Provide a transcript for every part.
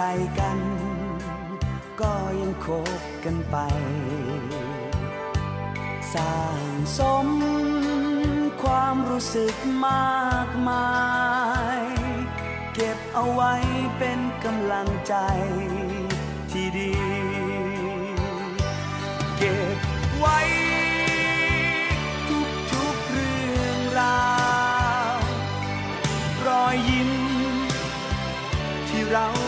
ใจกัน ก็ยังคบกันไป สร้างสมความรู้สึกมากมาย เก็บเอาไว้เป็นกำลังใจที่ดี เก็บไว้ทุกๆเรื่องราว รอยยิ้มที่เรา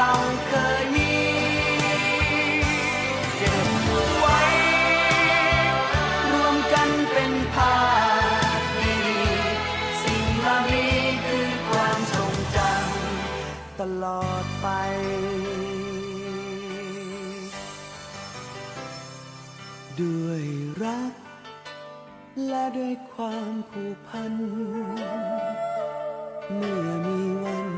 เราเคยมีเก็บไว้ รวมกันเป็นภาพดีๆสิ่งเหล่านี้คือความทรงจำตลอดไปด้วยรัก และด้วยความผูกพัน เมื่อมีวัน